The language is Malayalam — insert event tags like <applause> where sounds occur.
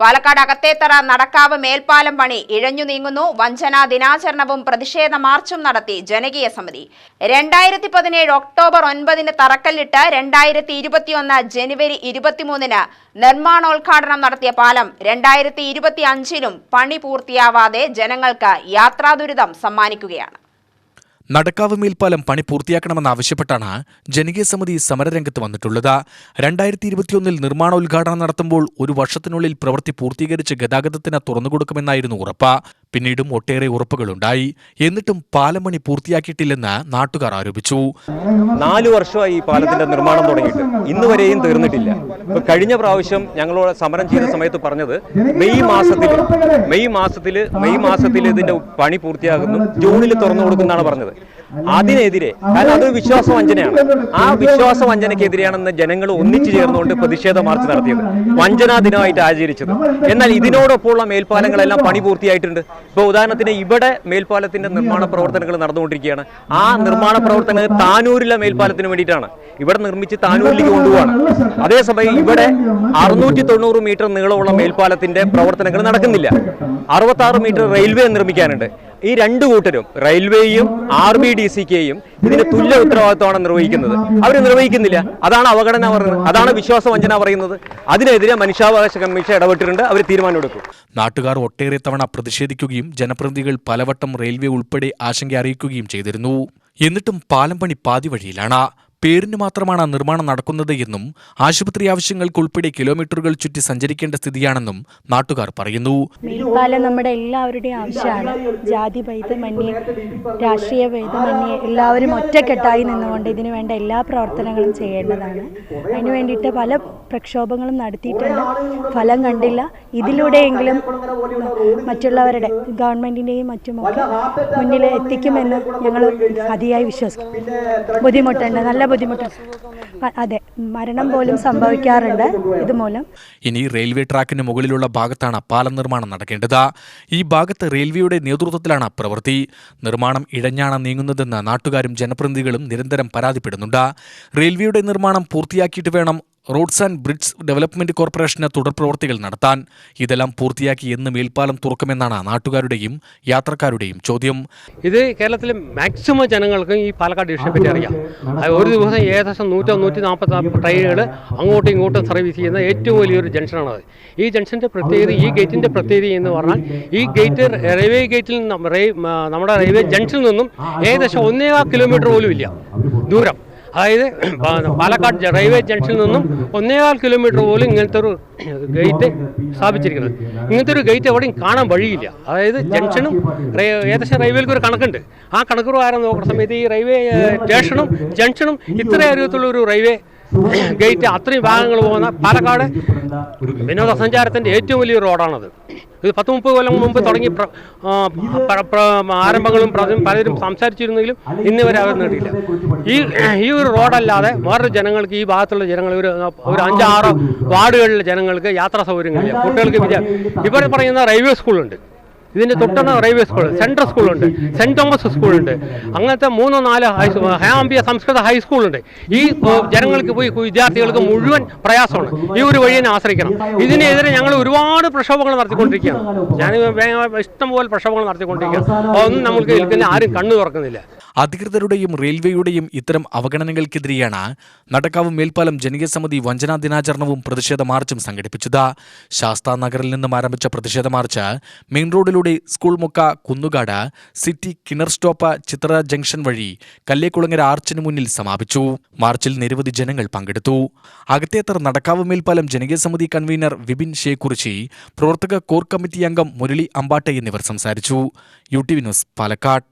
പാലക്കാട് അകത്തേത്തറ നടക്കാവ് മേൽപ്പാലം പണി ഇഴഞ്ഞു നീങ്ങുന്നു. വഞ്ചനാ ദിനാചരണവും പ്രതിഷേധ മാർച്ചും നടത്തി ജനകീയ സമിതി. രണ്ടായിരത്തി പതിനേഴ് ഒക്ടോബർ ഒൻപതിന് തറക്കല്ലിട്ട് രണ്ടായിരത്തി ഇരുപത്തിയൊന്ന് ജനുവരി ഇരുപത്തിമൂന്നിന് നിർമ്മാണോദ്ഘാടനം നടത്തിയ പാലം രണ്ടായിരത്തി ഇരുപത്തി അഞ്ചിലും പണി പൂർത്തിയാവാതെ ജനങ്ങൾക്ക് യാത്രാ ദുരിതം സമ്മാനിക്കുകയാണ്. നടക്കാവ് മേൽപ്പാലം പണി പൂർത്തിയാക്കണമെന്നാവശ്യപ്പെട്ടാണ് ജനകീയ സമിതി സമരരംഗത്ത് വന്നിട്ടുള്ളത്. രണ്ടായിരത്തി ഇരുപത്തിയൊന്നിൽ നിർമ്മാണോദ്ഘാടനം നടത്തുമ്പോൾ ഒരു വർഷത്തിനുള്ളിൽ പ്രവൃത്തി പൂർത്തീകരിച്ച് ഗതാഗതത്തിന് തുറന്നുകൊടുക്കുമെന്നായിരുന്നു ഉറപ്പ്. പിന്നീടും ഒട്ടേറെ ഉറപ്പുകളുണ്ടായി. എന്നിട്ടും പാലമണി പൂർത്തിയാക്കിയിട്ടില്ലെന്ന് നാട്ടുകാർ ആരോപിച്ചു. നാല് വർഷമായി ഈ പാലത്തിന്റെ നിർമ്മാണം തുടങ്ങിയിട്ട്. ഇന്ന് വരെയും തീർന്നിട്ടില്ല. കഴിഞ്ഞ പ്രാവശ്യം ഞങ്ങളോട് സമരം ചെയ്ത സമയത്ത് പറഞ്ഞത് മെയ് മാസത്തിൽ മെയ് മാസത്തിൽ മെയ് മാസത്തിൽ ഇതിന്റെ പണി പൂർത്തിയാകുന്നു ജൂണിൽ തുറന്നു കൊടുക്കുന്നതാണ് പറഞ്ഞത്. അതിനെതിരെ കാരണം അതൊരു വിശ്വാസവഞ്ചനയാണ്. ആ വിശ്വാസ വഞ്ചനക്കെതിരെയാണെന്ന് ജനങ്ങൾ ഒന്നിച്ചു ചേർന്നുകൊണ്ട് പ്രതിഷേധ മാർച്ച് നടത്തിയത്. വഞ്ചനാ ദിനമായിട്ട് ആചരിച്ചത്. എന്നാൽ ഇതിനോടൊപ്പമുള്ള മേൽപ്പാലങ്ങളെല്ലാം പണി പൂർത്തിയായിട്ടുണ്ട്. ഇപ്പോൾ ഉദാഹരണത്തിന് ഇവിടെ മേൽപ്പാലത്തിന്റെ നിർമ്മാണ പ്രവർത്തനങ്ങൾ നടന്നുകൊണ്ടിരിക്കുകയാണ്. ആ നിർമ്മാണ പ്രവർത്തനങ്ങൾ താനൂരിലെ മേൽപ്പാലത്തിന് വേണ്ടിയിട്ടാണ്. ഇവിടെ നിർമ്മിച്ച് താനൂരിലേക്ക് കൊണ്ടുപോവാണ്. അതേസമയം ഇവിടെ അറുന്നൂറ്റി തൊണ്ണൂറ് മീറ്റർ നീളമുള്ള മേൽപ്പാലത്തിന്റെ പ്രവർത്തനങ്ങൾ നടക്കുന്നില്ല. അറുപത്തി ആറ് മീറ്റർ റെയിൽവേ നിർമ്മിക്കാനുണ്ട്. ഈ രണ്ട് കൂട്ടരും റെയിൽവേയും ആർ ബി ഡി സി കെയും ഇതിന് തുല്യ ഉത്തരവാദിത്വമാണ് നിർവഹിക്കുന്നത്. അവർ നിർവഹിക്കുന്നില്ല. അതാണ് അവഗണന പറയുന്നത് അതാണ് വിശ്വാസവഞ്ചന പറയുന്നത്. അതിനെതിരെ മനുഷ്യാവകാശ കമ്മീഷൻ ഇടപെട്ടിട്ടുണ്ട്. അവർ തീരുമാനമെടുക്കും. നാട്ടുകാർ ഒട്ടേറെ തവണ പ്രതിഷേധിക്കുകയും ജനപ്രതിനിധികൾ പലവട്ടം റെയിൽവേ ഉൾപ്പെടെ ആശങ്ക അറിയിക്കുകയും ചെയ്തിരുന്നു. എന്നിട്ടും പാലം പണി പാതി വഴിയിലാണ്. പേരിന് മാത്രമാണ് നിർമ്മാണം നടക്കുന്നത് എന്നും ആശുപത്രി ആവശ്യങ്ങൾക്ക് ഉൾപ്പെടെ കിലോമീറ്ററുകൾ ചുറ്റി സഞ്ചരിക്കേണ്ട സ്ഥിതിയാണെന്നും നാട്ടുകാർ പറയുന്നു. നമ്മുടെ എല്ലാവരുടെയും ആവശ്യമാണ്. ജാതി ഭേദമന്യേ രാഷ്ട്രീയ ഭേദമന്യേ എല്ലാവരും ഒറ്റക്കെട്ടായി നിന്നുകൊണ്ട് ഇതിനു വേണ്ട എല്ലാ പ്രവർത്തനങ്ങളും ചെയ്യേണ്ടതാണ്. അതിനു വേണ്ടിയിട്ട് പല പ്രക്ഷോഭങ്ങളും നടത്തിയിട്ടുണ്ട്. ഫലം കണ്ടില്ല. ഇതിലൂടെയെങ്കിലും മറ്റുള്ളവരുടെ ഗവൺമെന്റിന്റെയും മറ്റുമൊക്കെ മുന്നിൽ എത്തിക്കുമെന്ന് ഞങ്ങൾ അതിയായി വിശ്വസിക്കും ബുദ്ധിമുട്ടുണ്ട്. നല്ല ബുദ്ധിമുട്ടുണ്ട് പ- അതെ മരണം പോലും സംഭവിക്കാറുണ്ട് ഇതുമൂലം. ഇനി റെയിൽവേ ട്രാക്കിന് മുകളിലുള്ള ഭാഗത്താണ് പാലം നിർമ്മാണം നടക്കേണ്ടത്. ഈ ഭാഗത്ത് റെയിൽവേയുടെ നേതൃത്വത്തിലാണ് പ്രവൃത്തി. നിർമ്മാണം ഇഴഞ്ഞാണ് നീങ്ങുന്നതെന്ന് നാട്ടുകാരും ജനപ്രതിനിധികളും നിരന്തരം പരാതിപ്പെടുന്നുണ്ട്. റെയിൽവേയുടെ നിർമ്മാണം പൂർത്തിയാക്കിയിട്ട് വേണം റോഡ്സ് ആൻഡ് ബ്രിഡ്ജ് ഡെവലപ്മെന്റ് കോർപ്പറേഷന് തുടർ പ്രവർത്തികൾ നടത്താൻ ഇതെല്ലാം പൂർത്തിയാക്കി എന്ന് മേൽപ്പാലം തുറക്കുമെന്നാണ് നാട്ടുകാരുടെയും യാത്രക്കാരുടെയും ചോദ്യം. ഇത് കേരളത്തിലെ മാക്സിമം ജനങ്ങൾക്കും ഈ പാലക്കാട് ഡിവിഷനെ പറ്റി അറിയാം. ഒരു ദിവസം ഏകദേശം നൂറ്റോ നൂറ്റി നാൽപ്പത്തി ട്രെയിനുകൾ അങ്ങോട്ടും ഇങ്ങോട്ടും സർവീസ് ചെയ്യുന്ന ഏറ്റവും വലിയൊരു ജംഗ്ഷനാണത്. ഈ ജംഗ്ഷന്റെ പ്രത്യേകത ഈ ഗേറ്റിന്റെ പ്രത്യേകത എന്ന് പറഞ്ഞാൽ ഈ ഗേറ്റ് റെയിൽവേ ഗേറ്റിൽ നിന്നും നമ്മുടെ റെയിൽവേ ജംഗ്ഷനിൽ നിന്നും ഏകദേശം ഒന്നേകാൽ കിലോമീറ്റർ പോലും ഇല്ല. ദൂരം. അതായത് <clears throat> പാലക്കാട് റെയിൽവേ ജംഗ്ഷനിൽ നിന്നും ഒന്നേകാൽ കിലോമീറ്റർ പോലും ഇങ്ങനത്തെ ഒരു ഗേറ്റ് സ്ഥാപിച്ചിരിക്കുന്നത്. ഇങ്ങനത്തെ ഒരു ഗേറ്റ് എവിടെയും കാണാൻ വഴിയില്ല. അതായത് ജംഗ്ഷനും ഏകദേശം റെയിൽവേക്ക് ഒരു കണക്കുണ്ട്. ആ കണക്ക് പ്രകാരം നോക്കുന്ന സമയത്ത് ഈ റെയിൽവേ സ്റ്റേഷനും ജംഗ്ഷനും ഇത്ര ഒരു റെയിൽവേ ഗേറ്റ് അത്രയും ഭാഗങ്ങൾ പോകുന്ന പാലക്കാട് വിനോദസഞ്ചാരത്തിന്റെ ഏറ്റവും വലിയ റോഡാണത്. ഇത് പത്ത് മുപ്പത് കൊല്ലം മുമ്പ് തുടങ്ങി ആരംഭങ്ങളും പലരും സംസാരിച്ചിരുന്നെങ്കിലും ഇന്ന് വരെ അവർ നേടിയില്ല ഈ ഈ ഒരു റോഡല്ലാതെ വേറൊരു ജനങ്ങൾക്ക് ഈ ഭാഗത്തുള്ള ജനങ്ങൾ ഒരു ഒരു അഞ്ചാറ് വാർഡുകളിലെ ജനങ്ങൾക്ക് യാത്രാ സൗകര്യങ്ങളില്ല. കുട്ടികൾക്ക് വിദ്യ ഇവിടെ പറയുന്ന റെയിൽവേ സ്കൂളുണ്ട്. ഇതിന്റെ തൊട്ടടുത്ത റെയിൽവേ സ്കൂൾ സെൻട്രൽ സ്കൂളുണ്ട് സെന്റ് തോമസ് സ്കൂളുണ്ട്. അങ്ങനത്തെ മൂന്നോ നാലോ ഹൈ ഹയാംബിയ സംസ്കൃത ഹൈസ്കൂളുണ്ട് ഈ ജനങ്ങൾക്ക് പോയി വിദ്യാർത്ഥികൾക്ക് മുഴുവൻ പ്രയാസമാണ്. ഈ ഒരു വഴിയെ ആശ്രയിക്കണം. ഇതിനെതിരെ ഞങ്ങൾ ഒരുപാട് പ്രക്ഷോഭങ്ങൾ നടത്തിക്കൊണ്ടിരിക്കുകയാണ്. ഞാൻ ഇഷ്ടം ഇഷ്ടംപോലെ പ്രക്ഷോഭങ്ങൾ നടത്തിക്കൊണ്ടിരിക്കുകയാണ്. അതൊന്നും നമ്മൾക്ക് ഇതിൽ ആരും കണ്ണു തുറക്കുന്നില്ല. അധികൃതരുടെയും റെയിൽവേയുടെയും ഇത്തരം അവഗണനകൾക്കെതിരെയാണ് നടക്കാവ് മേൽപ്പാലം ജനകീയ സമിതി വഞ്ചനാ ദിനാചരണവും പ്രതിഷേധ മാർച്ചും സംഘടിപ്പിച്ചത്. ശാസ്താ നഗറിൽ നിന്നും ആരംഭിച്ച പ്രതിഷേധ മാർച്ച് മെയിൻ റോഡിലൂടെ സ്കൂൾ മുക്ക കുന്നുകാട് സിറ്റി കിണർ സ്റ്റോപ്പ് ചിത്ര ജംഗ്ഷൻ വഴി കല്ലേക്കുളങ്ങര ആർച്ചിന് മുന്നിൽ സമാപിച്ചു. മാർച്ചിൽ നിരവധി ജനങ്ങൾ പങ്കെടുത്തു. അകത്തേത്തർ നടക്കാവ് മേൽപ്പാലം ജനകീയ സമിതി കൺവീനർ വിപിൻ ഷേക്കുറിച്ചി പ്രവർത്തക കോർ കമ്മിറ്റി അംഗം മുരളി അമ്പാട്ടെ എന്നിവർ സംസാരിച്ചു. U T V news Palakkad.